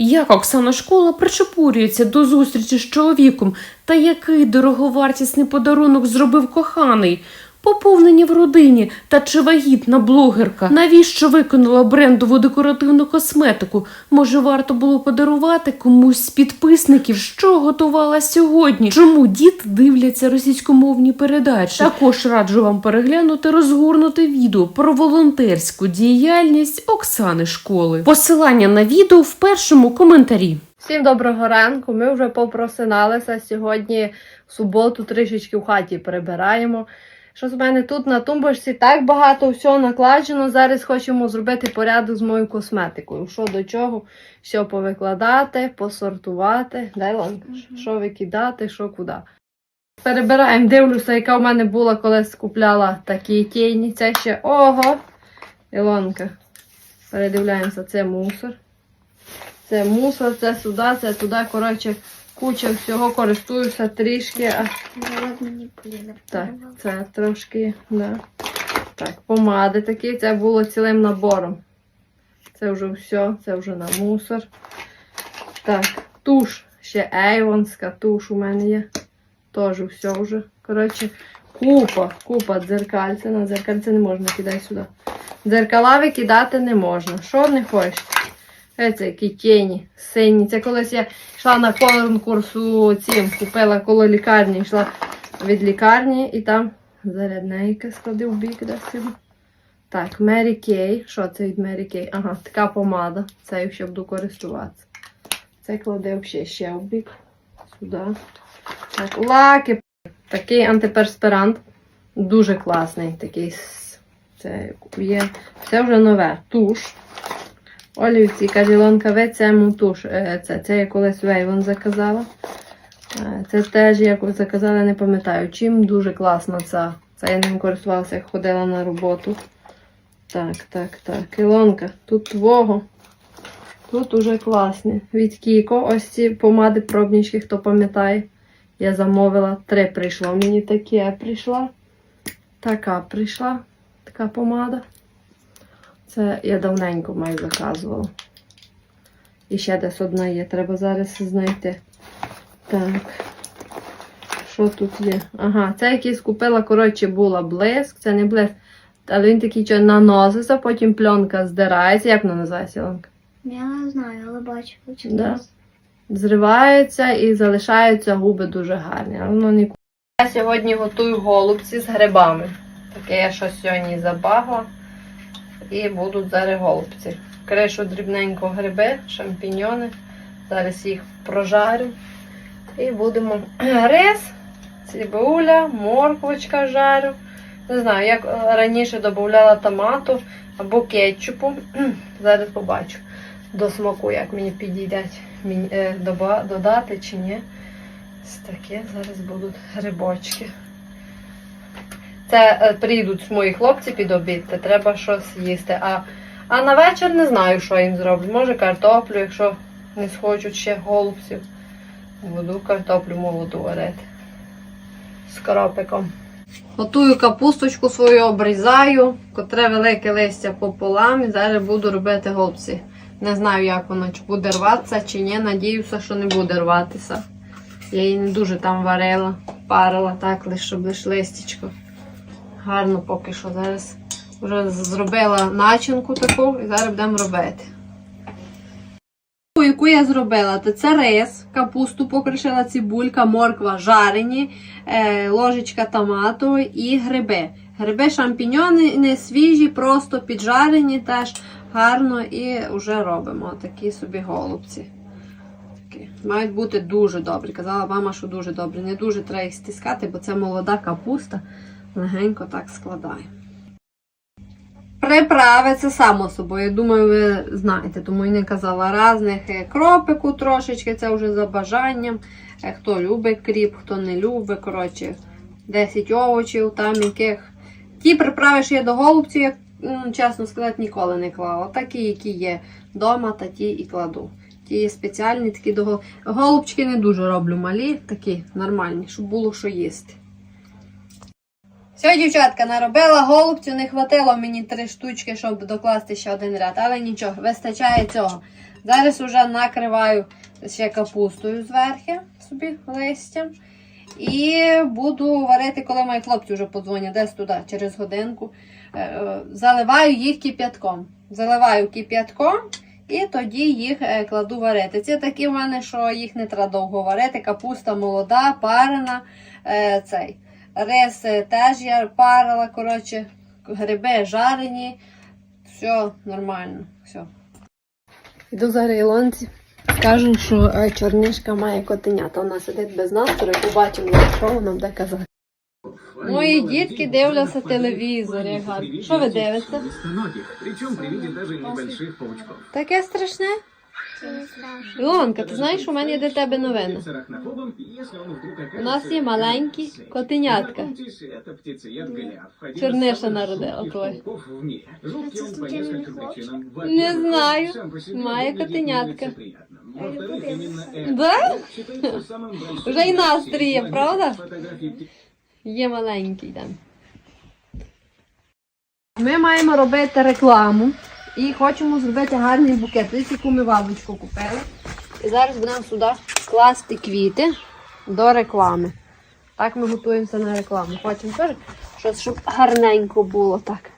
Як Оксана Школа причепурюється до зустрічі з чоловіком, та який дороговартісний подарунок зробив коханий? Поповнення в родині та чи вагітна блогерка? Навіщо виконала брендову декоративну косметику? Може, варто було подарувати комусь з підписників, що готувала сьогодні? Чому діти дивляться російськомовні передачі? Також раджу вам переглянути розгорнуте відео про волонтерську діяльність Оксани Школи. Посилання на відео в першому коментарі. Всім доброго ранку. Ми вже попросиналися. Сьогодні в суботу трішечки в хаті прибираємо. Що з мене тут на тумбочці так багато всього накладено. Зараз хочемо зробити порядок з моєю косметикою. Що до чого, що повикладати, посортувати. Дай ланка, що викидати, що куди. Перебираємо, дивлюся, яка в мене була, колись купляла такі тіні. Це ще ого. Ілонка. Передивляємося, це мусор. Це мусор, це сюди, це туди. Коротше, куча всього користуюся трішки. А, так, це трошки, да. Так, помади такі, це було цілим набором. Це вже все, це вже на мусор. Так, туш. Ще ейвонська туш у мене є. Теж все вже. Коротше, купа, купа дзеркальця. На дзеркальце не можна кидай сюди. Дзеркала викидати не можна. Що не хочеш? Е, Це які тіні, сині. Це колись я йшла на конкурс у цім, купила коло лікарні, йшла від лікарні і там заряднейка склади в бік де. Так, Мері Кей. Що це від Мері Кей? Ага, така помада. Це я ще буду користуватися. Це кладе взагалі ще в бік. Сюди. Так, лаки. Такий антиперспирант. Дуже класний. Такий. Це є. Це вже нове. Туш. Олівці, каже Ілонка, ви це мутуш. Е, Це, це я колись Вейвон заказала. Е, Це теж я заказала, не пам'ятаю. Чим дуже класно ця. Це я ним користувалася, як ходила на роботу. Так, так, так. Ілонка, тут твого. Тут уже класні. Від Кіко. Ось ці помади пробнички, хто пам'ятає. Я замовила. Три прийшло. Мені таке прийшла. Така прийшла. Така помада. Це я давненько маю заказувала. І ще десь одна є, треба зараз знайти. Так. Що тут є? Ага, це якийсь купила, коротше, була блиск. Це не блиск. Але він такий що наноситься, потім пленка здирається. Як вона називається, Ілонка? Я не знаю, але бачу. Да. Зривається і залишаються губи дуже гарні. Але воно не Я сьогодні готую голубці з грибами. Таке я щось сьогодні забагла. І будуть зараз голубці. Кришу дрібненько гриби, шампіньони. Зараз їх прожарю. І будемо рис, цибуля, морквочка жарю. Не знаю, як е, раніше додавала томату або кетчупу. Зараз побачу до смаку, як мені підійдять мені, е, додати чи ні. Ось таке зараз будуть грибочки. Це е, прийдуть мої хлопці під обід, то треба щось їсти. А, а на вечір не знаю, що їм зроблю. Може картоплю, якщо не схочуть ще голубців. Буду картоплю молоду варити з кропиком. Готую капусточку свою, обрізаю, котре велике листя пополам і зараз буду робити голубці. Не знаю, як воно чи буде рватися чи ні. Надіюся, що не буде рватися. Я її не дуже там варила, парила так, лише щоб лише листячко. Гарно поки що зараз вже зробила начинку таку і зараз будемо робити. Яку я зробила, то це рис, капусту покришила, цибулька, морква, жарені, е, ложечка томату і гриби. Гриби шампіньони не свіжі, просто піджарені теж гарно і вже робимо такі собі голубці. Мають бути дуже добрі. Казала мама, що дуже добрі. Не дуже треба їх стискати, бо це молода капуста. Легенько так складаємо. Приправи це само собою. я Думаю, ви знаєте, тому і не казала разних Е, кропику трошечки, це вже за бажанням. Е, Хто любить кріп, хто не любить. Коротше, 10 овочів, там яких. Ті приправи, що є до голубців, я, чесно сказати, ніколи не клала. Такі, які є вдома, та ті і кладу. Ті є спеціальні такі до гол- голубчики не дуже роблю малі, такі нормальні, щоб було що їсти. Все, дівчатка, наробила голубцю, не хватило мені три штучки, щоб докласти ще один ряд, але нічого, вистачає цього. Зараз уже накриваю ще капустою зверху собі листям. І буду варити, коли мої хлопці вже подзвонять, десь туди, через годинку. Е, е, Заливаю їх кип'ятком. Заливаю кип'ятком і тоді їх е, кладу варити. Ці такі в мене, що їх не треба довго варити. Капуста молода, парена. Цей. Рис е, теж я парила, коротше, гриби жарені. Все нормально. Все. Йду за Ілонці. Скажу, що е, чорнишка має котенята. Вона сидить без настрою, побачимо, що вона буде казати. Мої дітки дивляться телевізор, як гарно. Що ви дивитеся? Таке страшне? Це не страшно. Ілонка, ти знаєш, у мене є для тебе новина. С арахнофобом, если он вдруг окажется У нас є маленькі птицей. котенятка. Знакомьтесь, это птицеед Голиаф. Один из Черныша самых народила жутких твой. пауков в мире. Жуткий он по Это случайно нескольким не хлопчик? причинам. Не Во-первых, знаю. сам по себе Моя выглядит котенятка. нелицеприятным. А я Во-вторых, люблю именно его. это Да? считается самым большим Уже и в настрій є, России. правда? Фотографии птиц Є маленький там. Ми маємо робити рекламу і хочемо зробити гарний букет. Ось яку ми вазочку купили. І зараз будемо сюди класти квіти до реклами. Так ми готуємося на рекламу. Хочемо теж щось, щоб гарненько було так.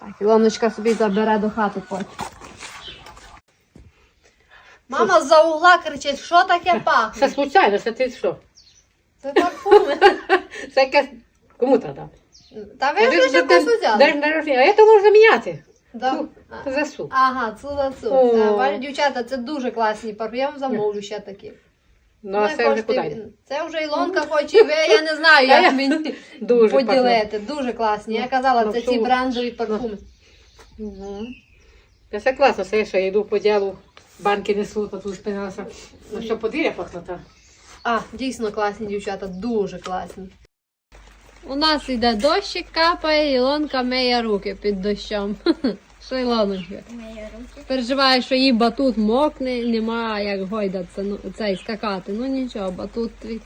Так, Ілоночка собі забере до хати потім. Мама з-за угла кричить, що таке пахне? Це случайно, це ти що? Це парфуми. Це якась кому треба? Та ви взяли. День народження, а це можна міняти. Да. Цу, Це за су. Ага, цуда цу. О. Це, дівчата, це дуже класні парфуми. Я вам замовлю ще такі. Ну, а це вже куди? Це вже Ілонка хоче, я не знаю, як мені Дуже поділити. Дуже класні. Я казала, Ну, це ці брендові парфуми. Угу. Це класно, це я йду по ділу, банки несу, то тут спинилася. Ну що, подвір'я пахлота? А, дійсно класні дівчата, дуже класні. У нас йде дощик капає, Ілонка миє руки під дощом. Що Ілоночка? Мої руки. Переживає, що їй батут мокне, нема як гойдатися, ну, цей скакати. Ну нічого, батут твій.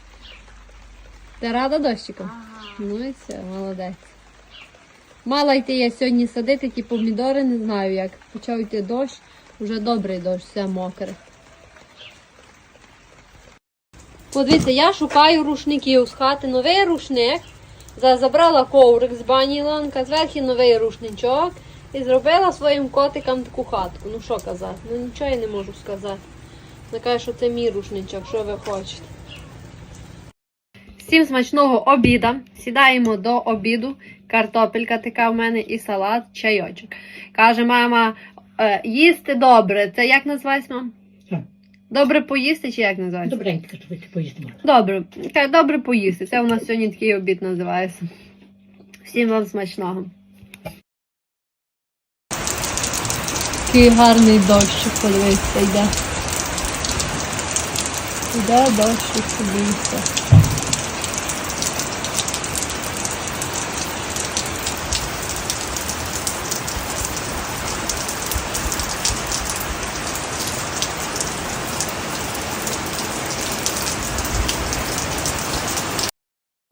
Ти рада дощиком? Ну і все, молодець. Мала йти я сьогодні садити ті помідори, не знаю як. Почав йти дощ, вже добрий дощ, все мокре. Подивіться, я шукаю рушників з хати, новий рушник. За- Забрала коврик з бані Ілонка, зверху новий рушничок і зробила своїм котикам таку хатку. Ну що казати? Ну нічого я не можу сказати. Вона каже, що це мій рушничок, що ви хочете. Всім смачного обіда. Сідаємо до обіду. Картопелька така в мене і салат, чайочок. Каже мама, е, їсти добре. Це як називається, мам? Добре поїсти чи як називається? Добренько, щоб поїсти можна. Добре, так добре поїсти. Це у нас сьогодні такий обід називається. Всім вам смачного. Такий гарний дощ, подивіться, йде. Йде дощ, подивіться.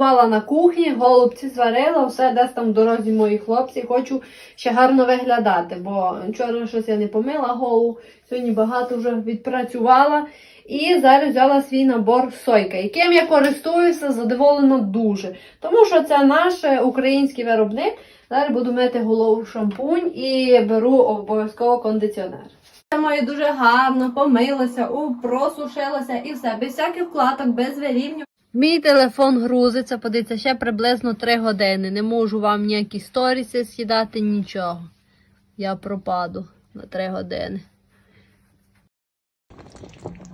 Мала на кухні, голубці зварила, все десь там в дорозі мої хлопці. Хочу ще гарно виглядати, бо вчора щось я не помила голову, сьогодні багато вже відпрацювала. І зараз взяла свій набор сойка, яким я користуюся задоволена дуже. Тому що це наш український виробник. Зараз буду мити голову в шампунь і беру обов'язково кондиціонер. Я маю дуже гарно помилася, просушилася і все, без всяких вкладок, без вирівнювань. Мій телефон грузиться, подивіться, ще приблизно 3 години. Не можу вам ніякі сторіси скидати, нічого. Я пропаду на 3 години.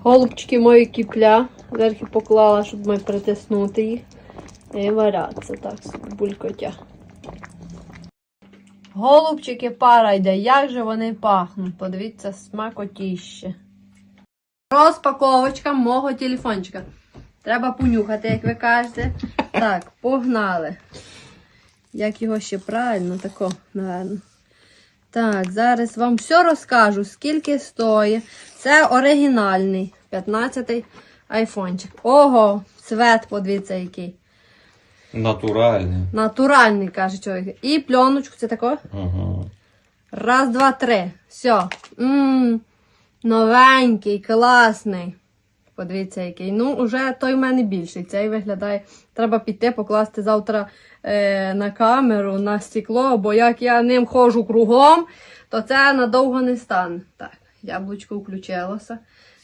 Голубчики мої кіпля. Зверху поклала, щоб ми притиснути їх. І валяться так, собі, булькотя. Голубчики пара йде. Як же вони пахнуть? Подивіться, смакотіще. Розпаковочка мого телефончика. Треба понюхати, як ви кажете. Так, погнали. Як його ще правильно, тако, напевно. Так, зараз вам все розкажу, скільки стоїть. Це оригінальний 15-й айфончик. Ого, цвет, подивіться який. Натуральний. Натуральний, каже чоловік. І пленочку, це тако. Ага. Раз, два, три. Все. Мм, новенький, класний. Подивіться, який. Ну, уже той в мене більший. Цей виглядає. Треба піти, покласти завтра е, на камеру, на стекло, бо як я ним ходжу кругом, то це надовго не стане. Так, яблучко включилося.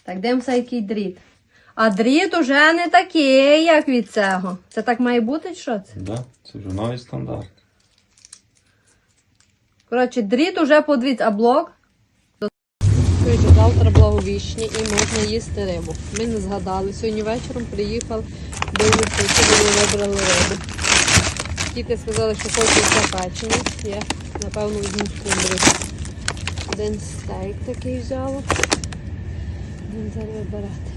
Так, дивимося, який дріт. А дріт уже не такий, як від цього. Це так має бути, що це? Да, це вже новий стандарт. Коротше, дріт уже подивіться, а блок. Коротше, завтра благовіщення і можна їсти рибу. Ми не згадали. Сьогодні вечором приїхав, дивився, що ми вибрали рибу. Діти сказали, що хочуть запечені. Я, напевно, візьму скумбрію. Один стейк такий взяла. Будемо зараз вибирати.